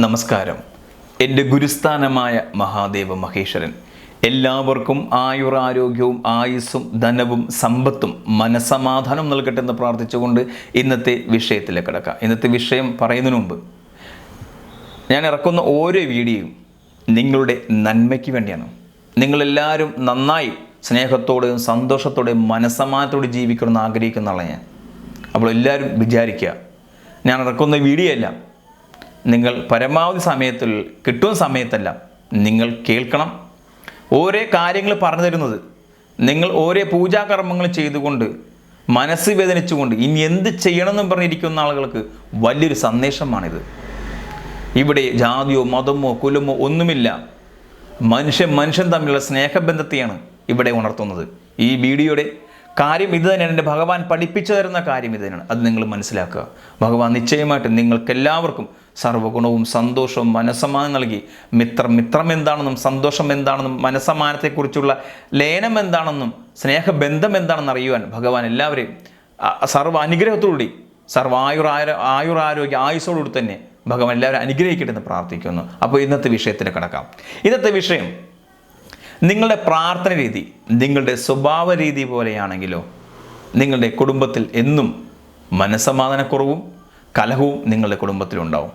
നമസ്കാരം. എന്റെ ഗുരുസ്ഥാനമായ മഹാദേവ മഹേശ്വരൻ. എല്ലാവർക്കും ആയുറാരോഗ്യവും ആയുസ്സും ധനവും സമ്പത്തും മനസമാധാനം നൽകട്ടെ എന്ന് പ്രാർത്ഥിച്ചുകൊണ്ട് ഇന്നത്തെ വിഷയത്തിലേക്ക് കിടക്കാം. ഇന്നത്തെ വിഷയം പറയുന്നതിന് മുമ്പ് ഞാൻ ഇറക്കുന്ന ഓരോ വീഡിയോയും നിങ്ങളുടെ നന്മയ്ക്ക് വേണ്ടിയാണ്. നിങ്ങളെല്ലാവരും നന്നായി സ്നേഹത്തോടെയും സന്തോഷത്തോടെയും മനസ്സമാനത്തോടെ ജീവിക്കണമെന്ന് ആഗ്രഹിക്കുന്ന ആളാണ് ഞാൻ. അപ്പോൾ എല്ലാവരും വിചാരിക്കുക ഞാൻ ഇറക്കുന്ന വീഡിയോ എല്ലാം നിങ്ങൾ പരമാവധി സമയത്തിൽ കിട്ടുന്ന സമയത്തല്ല നിങ്ങൾ കേൾക്കണം. ഓരോ കാര്യങ്ങൾ പറഞ്ഞു തരുന്നത് നിങ്ങൾ ഓരോ പൂജാകർമ്മങ്ങൾ ചെയ്തുകൊണ്ട് മനസ്സ് വേദനിച്ചുകൊണ്ട് ഇനി എന്ത് ചെയ്യണമെന്നും പറഞ്ഞിരിക്കുന്ന ആളുകൾക്ക് വലിയൊരു സന്ദേശമാണിത്. ഇവിടെ ജാതിയോ മതമോ കുലമോ ഒന്നുമില്ല. മനുഷ്യൻ മനുഷ്യൻ തമ്മിലുള്ള സ്നേഹബന്ധത്തെയാണ് ഇവിടെ ഉണർത്തുന്നത്. ഈ വീഡിയോയുടെ കാര്യം ഇത് തന്നെയാണ്. എന്റെ ഭഗവാൻ പഠിപ്പിച്ചു തരുന്ന കാര്യം ഇത് തന്നെയാണ്. അത് നിങ്ങൾ മനസ്സിലാക്കുക. ഭഗവാൻ നിശ്ചയമായിട്ടും നിങ്ങൾക്കെല്ലാവർക്കും സർവഗുണവും സന്തോഷവും മനസ്സമാനം നൽകി. മിത്രം മിത്രം എന്താണെന്നും സന്തോഷം എന്താണെന്നും മനസ്സമാനത്തെക്കുറിച്ചുള്ള ലയനം എന്താണെന്നും സ്നേഹബന്ധം എന്താണെന്ന് അറിയുവാൻ ഭഗവാൻ എല്ലാവരെയും സർവ അനുഗ്രഹത്തോടുകൂടി സർവ ആയുർ ആയുർ ആരോഗ്യ ആയുസോടുകൂടി തന്നെ ഭഗവാൻ എല്ലാവരും അനുഗ്രഹിക്കട്ടെ എന്ന് പ്രാർത്ഥിക്കുന്നു. അപ്പോൾ ഇന്നത്തെ വിഷയത്തിൽ കിടക്കാം. ഇന്നത്തെ വിഷയം നിങ്ങളുടെ പ്രാർത്ഥന രീതി നിങ്ങളുടെ സ്വഭാവ രീതി പോലെയാണെങ്കിലോ നിങ്ങളുടെ കുടുംബത്തിൽ എന്നും മനസ്സമാധാനക്കുറവും കലഹവും നിങ്ങളുടെ കുടുംബത്തിലുണ്ടാവും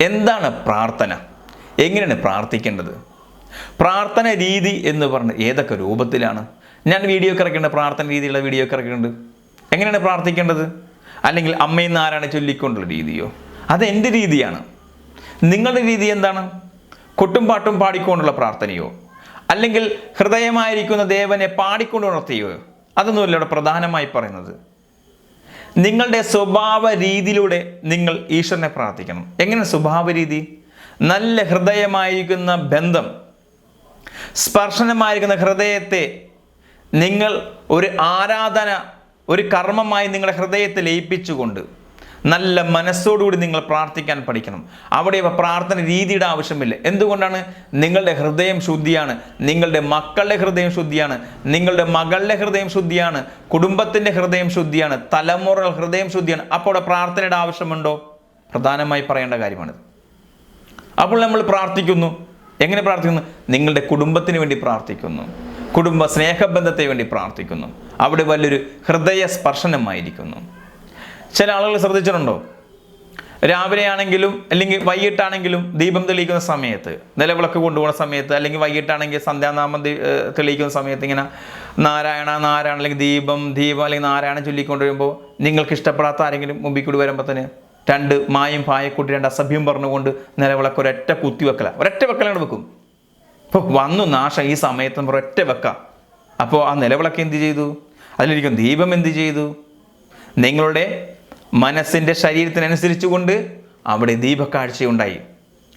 എന്താണ് പ്രാർത്ഥന? എങ്ങനെയാണ് പ്രാർത്ഥിക്കേണ്ടത്? പ്രാർത്ഥന രീതി എന്ന് പറഞ്ഞ് ഏതൊക്കെ രൂപത്തിലാണ്? ഞാൻ വീഡിയോ കിറക്കേണ്ട പ്രാർത്ഥന രീതിയുള്ള വീഡിയോ ഇറക്കുന്നുണ്ട് എങ്ങനെയാണ് പ്രാർത്ഥിക്കേണ്ടത്? അല്ലെങ്കിൽ അമ്മയിൽ നാരായണ ചൊല്ലിക്കൊണ്ടുള്ള രീതിയോ? അത് എന്റെ രീതിയാണ്. നിങ്ങളുടെ രീതി എന്താണ്? കൊട്ടും പാട്ടും പാടിക്കൊണ്ടുള്ള പ്രാർത്ഥനയോ? അല്ലെങ്കിൽ ഹൃദയമായിരിക്കുന്ന ദേവനെ പാടിക്കൊണ്ട് ഉണർത്തിയോ? അതൊന്നുമല്ല ഇവിടെ പ്രധാനമായി പറയുന്നത്. നിങ്ങളുടെ സ്വഭാവ രീതിയിലൂടെ നിങ്ങൾ ഈശ്വരനെ പ്രാർത്ഥിക്കണം. എങ്ങനെ സ്വഭാവ രീതി? നല്ല ഹൃദയമായിരിക്കുന്ന ബന്ധം സ്പർശനമായിരിക്കുന്ന ഹൃദയത്തെ നിങ്ങൾ ഒരു ആരാധന ഒരു കർമ്മമായി നിങ്ങളുടെ ഹൃദയത്തെ ലയിപ്പിച്ചുകൊണ്ട് നല്ല മനസ്സോടുകൂടി നിങ്ങൾ പ്രാർത്ഥിക്കാൻ പഠിക്കണം. അവിടെ പ്രാർത്ഥന രീതിയുടെ ആവശ്യമില്ല. എന്തുകൊണ്ടാണ്? നിങ്ങളുടെ ഹൃദയം ശുദ്ധിയാണ്. നിങ്ങളുടെ മക്കളുടെ ഹൃദയം ശുദ്ധിയാണ്. നിങ്ങളുടെ മകളുടെ ഹൃദയം ശുദ്ധിയാണ്. കുടുംബത്തിന്റെ ഹൃദയം ശുദ്ധിയാണ്. തലമുറ ഹൃദയം ശുദ്ധിയാണ്. അപ്പോൾ അവിടെ പ്രാർത്ഥനയുടെ ആവശ്യമുണ്ടോ? പ്രധാനമായി പറയേണ്ട കാര്യമാണിത്. അപ്പോൾ നമ്മൾ പ്രാർത്ഥിക്കുന്നു. എങ്ങനെ പ്രാർത്ഥിക്കുന്നു? നിങ്ങളുടെ കുടുംബത്തിന് വേണ്ടി പ്രാർത്ഥിക്കുന്നു. കുടുംബ സ്നേഹബന്ധത്തെ വേണ്ടി പ്രാർത്ഥിക്കുന്നു. അവിടെ വലിയൊരു ഹൃദയ സ്പർശനമായിരിക്കുന്നു ചില ആളുകൾ ശ്രദ്ധിച്ചിട്ടുണ്ടോ? രാവിലെ ആണെങ്കിലും അല്ലെങ്കിൽ വൈകിട്ടാണെങ്കിലും ദീപം തെളിയിക്കുന്ന സമയത്ത് നിലവിളക്ക് കൊണ്ടുപോകുന്ന സമയത്ത് അല്ലെങ്കിൽ വൈകിട്ടാണെങ്കിൽ സന്ധ്യാനാമം തെളിയിക്കുന്ന സമയത്ത് ഇങ്ങനെ നാരായണ നാരായണ അല്ലെങ്കിൽ ദീപം ദീപം അല്ലെങ്കിൽ നാരായണ ചൊല്ലിക്കൊണ്ട് വരുമ്പോൾ നിങ്ങൾക്ക് ഇഷ്ടപ്പെടാത്ത ആരെങ്കിലും മുമ്പിൽ കൂടി വരുമ്പോൾ തന്നെ രണ്ട് മായും പായക്കൂട്ടി രണ്ട് അസഭ്യം പറഞ്ഞുകൊണ്ട് നിലവിളക്ക് ഒരൊറ്റ കുത്തി വെക്കല. ഒരൊറ്റ വെക്കലാണ് വെക്കും. ഇപ്പോൾ വന്നു നാശം ഈ സമയത്ത് നമ്മൾ ഒറ്റ വെക്കാം. അപ്പോൾ ആ നിലവിളക്ക് എന്ത് ചെയ്തു? അതിലിരിക്കും ദീപം എന്ത് ചെയ്തു? നിങ്ങളുടെ മനസ്സിന്റെ ശരീരത്തിനനുസരിച്ചു കൊണ്ട് അവിടെ ദീപക്കാഴ്ചയുണ്ടായി.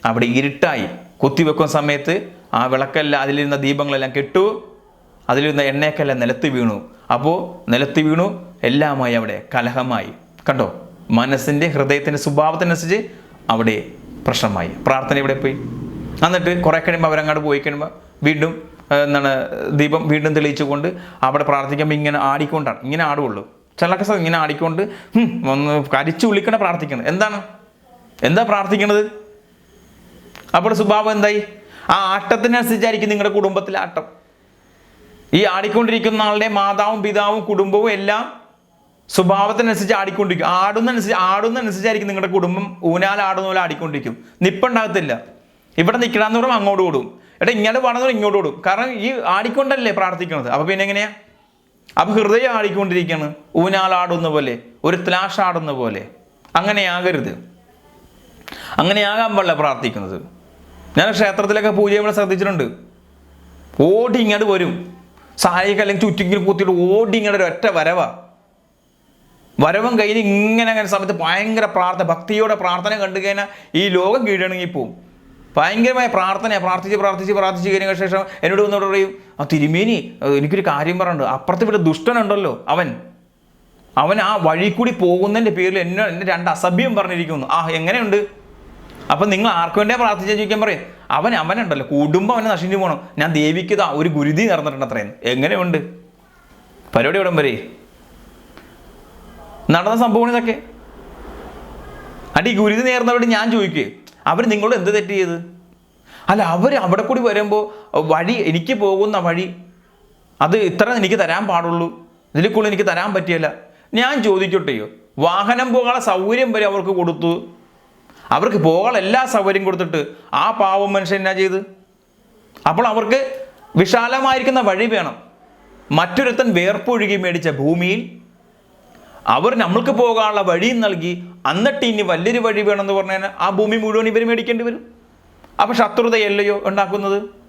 അവിടെ ഇരുട്ടായി. കുത്തിവെക്കുന്ന സമയത്ത് ആ വിളക്കെല്ലാം അതിലിരുന്ന ദീപങ്ങളെല്ലാം കെട്ടു. അതിലിരുന്ന എണ്ണയൊക്കെല്ലാം നിലത്ത് വീണു. അപ്പോൾ നിലത്ത് വീണു. എല്ലാമായി അവിടെ കലഹമായി. കണ്ടോ? മനസ്സിന്റെ ഹൃദയത്തിന്റെ സ്വഭാവത്തിനനുസരിച്ച് അവിടെ പ്രശ്നമായി. പ്രാർത്ഥന ഇവിടെ പോയി? എന്നിട്ട് കുറേ കഴിയുമ്പോൾ അവരങ്ങോട്ട് പോയി കഴിയുമ്പോൾ വീണ്ടും എന്താണ് ദീപം വീണ്ടും തെളിയിച്ചുകൊണ്ട് അവിടെ പ്രാർത്ഥിക്കുമ്പോൾ ഇങ്ങനെ ആടിക്കൊണ്ടാണ്. ഇങ്ങനെ ആടുള്ളൂ. ചിലക്ക് ഇങ്ങനെ ആടിക്കൊണ്ട് ഒന്ന് കരിച്ചു വിളിക്കണ പ്രാർത്ഥിക്കണം എന്താണ്? എന്താ പ്രാർത്ഥിക്കണത്? അപ്പോൾ സ്വഭാവം എന്തായി? ആ ആട്ടത്തിനനുസരിച്ചായിരിക്കും നിങ്ങളുടെ കുടുംബത്തിലെ ആട്ടം. ഈ ആടിക്കൊണ്ടിരിക്കുന്ന ആളുടെ മാതാവും പിതാവും കുടുംബവും എല്ലാം സ്വഭാവത്തിനനുസരിച്ച് ആടിക്കൊണ്ടിരിക്കും. ആടുന്നനുസരിച്ച് ആടുന്നതനുസരിച്ചായിരിക്കും നിങ്ങളുടെ കുടുംബം ഊനാൽ ആടുന്ന പോലെ ആടിക്കൊണ്ടിരിക്കും. നിപ്പുണ്ടാകത്തില്ല. ഇവിടെ നിൽക്കണമെന്ന് പറയുമ്പോൾ അങ്ങോട്ട് ഓടും. എടാ ഇങ്ങോട്ട് പാടുന്ന ഇങ്ങോട്ട് ഓടും. കാരണം ഈ ആടിക്കൊണ്ടല്ലേ പ്രാർത്ഥിക്കുന്നത് അപ്പോൾ പിന്നെ എങ്ങനെയാ? അപ്പൊ ഹൃദയം ആടിക്കൊണ്ടിരിക്കുകയാണ് ഊനാലാടുന്ന പോലെ ഒരു ത്ലാഷ് ആടുന്ന പോലെ അങ്ങനെയാകരുത് അങ്ങനെയാകാൻ പാടില്ല പ്രാർത്ഥിക്കുന്നത്. ഞാൻ ക്ഷേത്രത്തിലൊക്കെ പൂജ ചെയ്യുമ്പോൾ ശ്രദ്ധിച്ചിട്ടുണ്ട്. ഓടി ഇങ്ങോട്ട് വരും. സാരിക്ക് അല്ലെങ്കിൽ ചുറ്റിങ്ങനെ കുത്തിയിട്ട് ഓടി ഇങ്ങോട്ട് ഒരു ഒറ്റ വരവാ. വരവും കയ്യിൽ ഇങ്ങനെ അങ്ങനെ സമയത്ത് ഭയങ്കര പ്രാർത്ഥന ഭക്തിയോടെ പ്രാർത്ഥന കണ്ടു കഴിഞ്ഞാൽ ഈ ലോകം കീഴടങ്ങി പോവും ഭയങ്കരമായ പ്രാർത്ഥനയാണ് പ്രാർത്ഥിച്ച് പ്രാർത്ഥിച്ച് പ്രാർത്ഥിച്ച് കഴിഞ്ഞ ശേഷം എന്നോട് വന്നോട് പറയും ആ തിരുമേനി എനിക്കൊരു കാര്യം പറഞ്ഞു അപ്പുറത്ത് ഇവിടെ ദുഷ്ടനുണ്ടല്ലോ അവൻ. അവൻ ആ വഴി കൂടി പോകുന്നതിന്റെ പേരിൽ എന്നെ എന്നെ രണ്ട് അസഭ്യം പറഞ്ഞിരിക്കുന്നു. ആ എങ്ങനെയുണ്ട്? അപ്പം നിങ്ങൾ ആർക്ക് വേണ്ടിയാ പ്രാർത്ഥിച്ചാൽ ചോദിക്കാൻ പറയും. അവൻ അവനുണ്ടല്ലോ. കുടുംബം അവനെ നശിച്ചു പോകണം ഞാൻ ദേവിക്ക് ദാ ഒരു ഗുരുതി നടന്നിട്ടുണ്ട് അത്രയും. എങ്ങനെയുണ്ട്? പരിപാടി ഇവിടം വരെ? നടന്ന സംഭവമാണ് ഇതൊക്കെ. അടി ഗുരുതി നേർന്നവരോട് ഞാൻ ചോദിക്കേ. അവർ നിങ്ങളോട് എന്ത് തെറ്റ് ചെയ്ത്? അല്ല അവർ അവിടെ കൂടി വരുമ്പോൾ വഴി എനിക്ക് പോകുന്ന വഴി അത് ഇത്ര എനിക്ക് തരാൻ പാടുള്ളൂ. ഇതിൽ കൂടുതൽ എനിക്ക് തരാൻ പറ്റിയല്ല. ഞാൻ ചോദിക്കട്ടെയോ വാഹനം പോകാനുള്ള സൗകര്യം വരെ അവർക്ക് കൊടുത്തു. അവർക്ക് പോകാനുള്ള എല്ലാ സൗകര്യം കൊടുത്തിട്ട് ആ പാവം മനുഷ്യൻ എന്നാ ചെയ്ത്? അപ്പോൾ അവർക്ക് വിശാലമായിരിക്കുന്ന വഴി വേണം. മറ്റൊരുത്തൻ വേർപ്പൊഴുകി മേടിച്ച ഭൂമിയിൽ അവർ നമ്മൾക്ക് പോകാനുള്ള വഴിയും നൽകി എന്നിട്ട് ഇനി വലിയൊരു വഴി വേണമെന്ന് പറഞ്ഞാൽ ആ ഭൂമി മുഴുവൻ ഇവർ മേടിക്കേണ്ടി വരും. അപ്പോൾ ശത്രുതയല്ലയോ ഉണ്ടാക്കുന്നത്?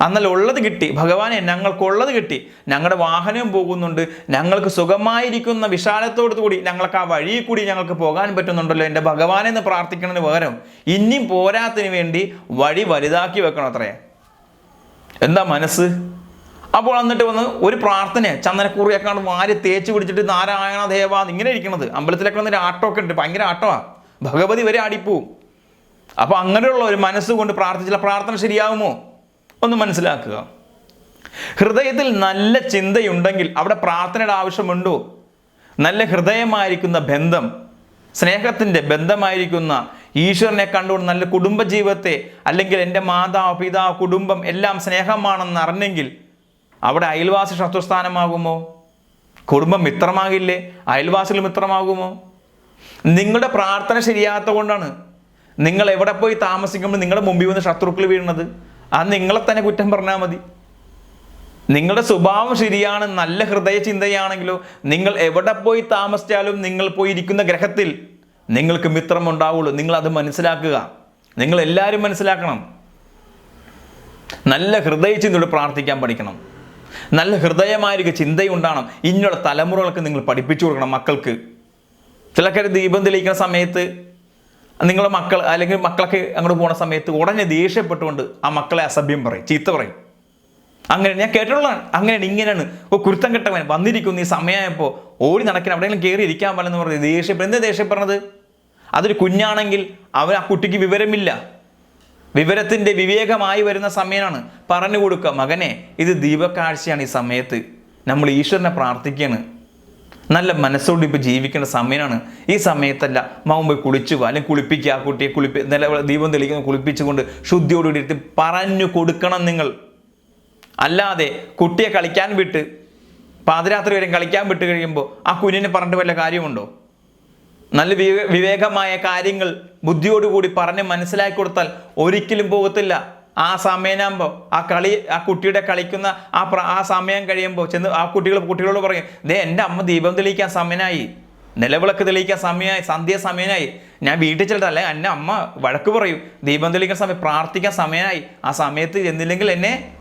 അന്നല്ല ഉള്ളത് കിട്ടി. ഭഗവാനെ ഞങ്ങൾക്കുള്ളത് കിട്ടി. ഞങ്ങളുടെ വാഹനം പോകുന്നുണ്ട്. ഞങ്ങൾക്ക് സുഖമായിരിക്കുന്ന വിശാലത്തോടു കൂടി ഞങ്ങൾക്ക് ആ വഴിയിൽ കൂടി ഞങ്ങൾക്ക് പോകാൻ പറ്റുന്നുണ്ടല്ലോ. എന്റെ ഭഗവാനെ എന്ന് പ്രാർത്ഥിക്കുന്നതിന് പകരം ഇനിയും പോരാത്തതിന് വേണ്ടി വഴി വലുതാക്കി വെക്കണം അത്രേ. എന്താ മനസ്സ്? അപ്പോൾ എന്നിട്ട് വന്ന് ഒരു പ്രാർത്ഥന ചന്ദനക്കൂറിയൊക്കെ വാരി തേച്ച് പിടിച്ചിട്ട് നാരായണ ദേവ ഇങ്ങനെ ഇരിക്കണത്. അമ്പലത്തിലൊക്കെ വന്നിട്ട് ആട്ടമൊക്കെ ഉണ്ട്. ഭയങ്കര ആട്ടമാണ് ഭഗവതി വരെ ആടിപ്പോവും. അപ്പോൾ അങ്ങനെയുള്ള ഒരു മനസ്സുകൊണ്ട് പ്രാർത്ഥിച്ചില്ല. പ്രാർത്ഥന ശരിയാകുമോ ഒന്ന് മനസ്സിലാക്കുക. ഹൃദയത്തിൽ നല്ല ചിന്തയുണ്ടെങ്കിൽ അവിടെ പ്രാർത്ഥനയുടെ ആവശ്യമുണ്ടോ? നല്ല ഹൃദയമായിരിക്കുന്ന ബന്ധം സ്നേഹത്തിന്റെ ബന്ധമായിരിക്കുന്ന ഈശ്വരനെ കണ്ടുകൊണ്ട് നല്ല കുടുംബജീവിതത്തെ അല്ലെങ്കിൽ എന്റെ മാതാവ് പിതാവ് കുടുംബം എല്ലാം സ്നേഹമാണെന്ന് അറിഞ്ഞെങ്കിൽ അവിടെ അയൽവാസി ശത്രുസ്ഥാനമാകുമോ? കുടുംബം മിത്രമാകില്ലേ? അയൽവാസികൾ മിത്രമാകുമോ? നിങ്ങളുടെ പ്രാർത്ഥന ശരിയാത്ത കൊണ്ടാണ് നിങ്ങൾ എവിടെ പോയി താമസിക്കുമ്പോൾ നിങ്ങളുടെ മുമ്പിൽ വന്ന് ശത്രുക്കൾ വീഴുന്നത്? അത് നിങ്ങളെ തന്നെ കുറ്റം പറഞ്ഞാൽ മതി. നിങ്ങളുടെ സ്വഭാവം ശരിയാണ് നല്ല ഹൃദയ ചിന്തയാണെങ്കിലോ നിങ്ങൾ എവിടെ പോയി താമസിച്ചാലും നിങ്ങൾ പോയിരിക്കുന്ന ഗ്രഹത്തിൽ നിങ്ങൾക്ക് മിത്രം ഉണ്ടാവുള്ളൂ നിങ്ങൾ അത് മനസ്സിലാക്കുക. നിങ്ങൾ എല്ലാവരും മനസ്സിലാക്കണം. നല്ല ഹൃദയ ചിന്തയോട് പ്രാർത്ഥിക്കാൻ പഠിക്കണം. നല്ല ഹൃദയമായിരിക്കും ചിന്തയുണ്ടാകണം. ഇനിയുള്ള തലമുറകൾക്ക് നിങ്ങൾ പഠിപ്പിച്ചു കൊടുക്കണം മക്കൾക്ക്. ചിലക്കാർ ദീപം തെളിയിക്കുന്ന സമയത്ത് നിങ്ങളുടെ മക്കൾ അല്ലെങ്കിൽ മക്കളൊക്കെ അങ്ങോട്ട് പോണ സമയത്ത് ഉടനെ ദേഷ്യപ്പെട്ടുകൊണ്ട് ആ മക്കളെ അസഭ്യം പറയും ചീത്ത പറയും. അങ്ങനെ ഞാൻ കേട്ടിട്ടുള്ളതാണ്. അങ്ങനെയാണ് ഇങ്ങനെയാണ്. ഓ കുരുത്തം കെട്ടവൻ വന്നിരിക്കുന്നു. ഈ സമയമായപ്പോൾ ഓടി നടക്കണം എവിടെയെങ്കിലും കയറി ഇരിക്കാൻ പാടില്ലെന്ന് പറഞ്ഞ് ദേഷ്യപ്പെടും. എന്താ ദേഷ്യപ്പെടുന്നത്? അതൊരു കുഞ്ഞാണെങ്കിൽ അവൻ ആ കുട്ടിക്ക് വിവരമില്ല. വിവരത്തിന്റെ വിവേകമായി വരുന്ന സമയമാണ് പറഞ്ഞു കൊടുക്കുക. മകനെ ഇത് ദീപക്കാഴ്ചയാണ് ഈ സമയത്ത്. നമ്മൾ ഈശ്വരനെ പ്രാർത്ഥിക്കുകയാണ്. നല്ല മനസ്സോട് ഇപ്പോൾ ജീവിക്കേണ്ട സമയമാണ്. ഈ സമയത്തല്ല മാവും പോയി കുളിച്ചു അല്ലെങ്കിൽ കുളിപ്പിക്കുക ആ കുട്ടിയെ കുളിപ്പി നില ദീപം തെളിക്കുന്ന കുളിപ്പിച്ചുകൊണ്ട് ശുദ്ധിയോടുകൂടി ഇരുത്തി പറഞ്ഞു കൊടുക്കണം നിങ്ങൾ. അല്ലാതെ കുട്ടിയെ കളിക്കാൻ വിട്ട് പാതിരാത്രി വരെ കളിക്കാൻ വിട്ട് കഴിയുമ്പോൾ ആ കുഞ്ഞിനെ പറഞ്ഞിട്ട് വല്ല കാര്യമുണ്ടോ? നല്ല വിവേ വിവേകമായ കാര്യങ്ങൾ ബുദ്ധിയോടുകൂടി പറഞ്ഞ് മനസ്സിലാക്കി കൊടുത്താൽ ഒരിക്കലും പോകത്തില്ല. ആ സമയനാകുമ്പോൾ ആ കളി ആ കുട്ടിയുടെ കളിക്കുന്ന ആ ആ സമയം കഴിയുമ്പോൾ ചെന്ന് ആ കുട്ടികൾ കുട്ടികളോട് പറയും ദേ എന്റെ അമ്മ ദീപം തെളിയിക്കാൻ സമയനായി. നിലവിളക്ക് തെളിയിക്കാൻ സമയമായി സന്ധ്യ സമയനായി. ഞാൻ വീട്ടിൽ ചെല്ലട്ടല്ല എന്നെ അമ്മ വഴക്ക് പറയും. ദീപം തെളിയിക്കാൻ സമയം പ്രാർത്ഥിക്കാൻ സമയമായി ആ സമയത്ത് എന്നില്ലെങ്കിൽ എന്നെ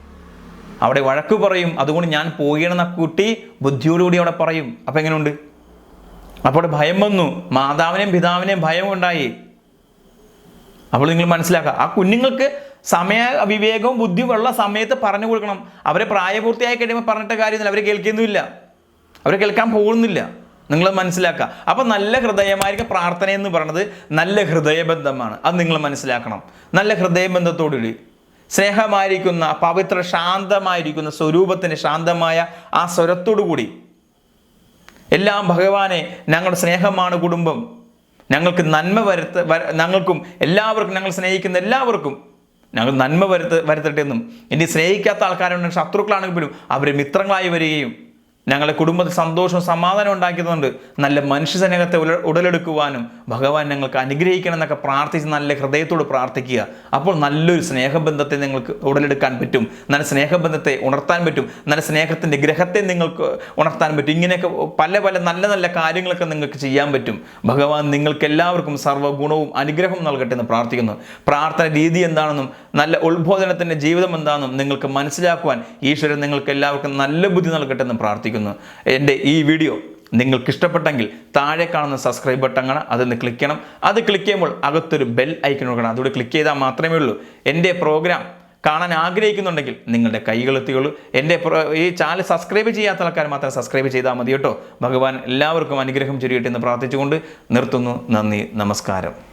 അവിടെ വഴക്ക് പറയും. അതുകൊണ്ട് ഞാൻ പോകണമെന്ന കുട്ടി ബുദ്ധിയോടുകൂടി അവിടെ പറയും. അപ്പം എങ്ങനെയുണ്ട് അപ്പോൾ ഭയം വന്നു. മാതാവിനെയും പിതാവിനെയും ഭയം ഉണ്ടായി അപ്പോൾ നിങ്ങൾ മനസ്സിലാക്കുക. ആ കുഞ്ഞുങ്ങൾക്ക് സമയ വിവേകവും ബുദ്ധിയും ഉള്ള സമയത്ത് പറഞ്ഞു കൊടുക്കണം. അവരെ പ്രായപൂർത്തിയായി കഴിയുമ്പോൾ പറഞ്ഞിട്ട് കാര്യമൊന്നുമില്ല. അവരെ കേൾക്കുന്നുമില്ല അവരെ കേൾക്കാൻ പോകുന്നില്ല. നിങ്ങൾ മനസ്സിലാക്കുക. അപ്പോൾ നല്ല ഹൃദയമായിരിക്കും പ്രാർത്ഥന എന്ന് പറയുന്നത് നല്ല ഹൃദയബന്ധമാണ്. അത് നിങ്ങൾ മനസ്സിലാക്കണം. നല്ല ഹൃദയബന്ധത്തോടുകൂടി. സ്നേഹമായിരിക്കുന്ന പവിത്ര ശാന്തമായിരിക്കുന്ന സ്വരൂപത്തിന് ശാന്തമായ ആ സ്വരത്തോടു കൂടി എല്ലാം ഭഗവാനെ ഞങ്ങളുടെ സ്നേഹമാണ് കുടുംബം. ഞങ്ങൾക്ക് നന്മ വരുത്ത വര- ഞങ്ങൾക്കും എല്ലാവർക്കും ഞങ്ങൾ സ്നേഹിക്കുന്ന എല്ലാവർക്കും ഞങ്ങൾ നന്മ വരുത്ത വരുത്തട്ടെ എന്നും. ഇനി സ്നേഹിക്കാത്ത ആൾക്കാരുണ്ടെങ്കിൽ ശത്രുക്കളാണെങ്കിൽ പോലും അവർ മിത്രങ്ങളായി വരികയും ഞങ്ങളുടെ കുടുംബത്തിൽ സന്തോഷവും സമാധാനം ഉണ്ടാക്കിയതുകൊണ്ട് നല്ല മനുഷ്യ സ്നേഹത്തെ ഉടലെടുക്കുവാനും ഭഗവാൻ ഞങ്ങൾക്ക് അനുഗ്രഹിക്കണം എന്നൊക്കെ പ്രാർത്ഥിച്ച് നല്ല ഹൃദയത്തോട് പ്രാർത്ഥിക്കുക. അപ്പോൾ നല്ലൊരു സ്നേഹബന്ധത്തെ നിങ്ങൾക്ക് ഉടലെടുക്കാൻ പറ്റും. നല്ല സ്നേഹബന്ധത്തെ ഉണർത്താൻ പറ്റും. നല്ല സ്നേഹത്തിന്റെ ഗ്രഹത്തെ നിങ്ങൾക്ക് ഉണർത്താൻ പറ്റും. ഇങ്ങനെയൊക്കെ പല പല നല്ല നല്ല കാര്യങ്ങളൊക്കെ നിങ്ങൾക്ക് ചെയ്യാൻ പറ്റും. ഭഗവാൻ നിങ്ങൾക്ക് എല്ലാവർക്കും സർവഗുണവും അനുഗ്രഹം നൽകട്ടെ എന്ന് പ്രാർത്ഥിക്കുന്നു. പ്രാർത്ഥന രീതി എന്താണെന്നും നല്ല ഉത്ബോധനത്തിന്റെ ജീവിതം എന്താണെന്നും നിങ്ങൾക്ക് മനസ്സിലാക്കുവാൻ ഈശ്വരൻ നിങ്ങൾക്ക് എല്ലാവർക്കും നല്ല ബുദ്ധി നൽകട്ടെ എന്ന് പ്രാർത്ഥിക്കുന്നു. എന്റെ ഈ വീഡിയോ നിങ്ങൾക്ക് ഇഷ്ടപ്പെട്ടെങ്കിൽ താഴെ കാണുന്ന സബ്സ്ക്രൈബ് ബട്ടൺ ആണ്. അതൊന്ന് ക്ലിക്ക് ചെയ്യണം. അത് ക്ലിക്ക് ചെയ്യുമ്പോൾ അകത്തൊരു ബെൽ ഐക്കൺ കൊടുക്കണം. അതുകൂടി ക്ലിക്ക് ചെയ്താൽ മാത്രമേ ഉള്ളൂ. എന്റെ പ്രോഗ്രാം കാണാൻ ആഗ്രഹിക്കുന്നുണ്ടെങ്കിൽ നിങ്ങളുടെ കൈകളെത്തിയുള്ളൂ എന്റെ ഈ ചാനൽ സബ്സ്ക്രൈബ് ചെയ്യാത്ത ആൾക്കാർ മാത്രം സബ്സ്ക്രൈബ് ചെയ്താൽ മതി കേട്ടോ. ഭഗവാൻ എല്ലാവർക്കും അനുഗ്രഹം ചൊരിയട്ടെ എന്ന് പ്രാർത്ഥിച്ചുകൊണ്ട് നിർത്തുന്നു. നന്ദി. നമസ്കാരം.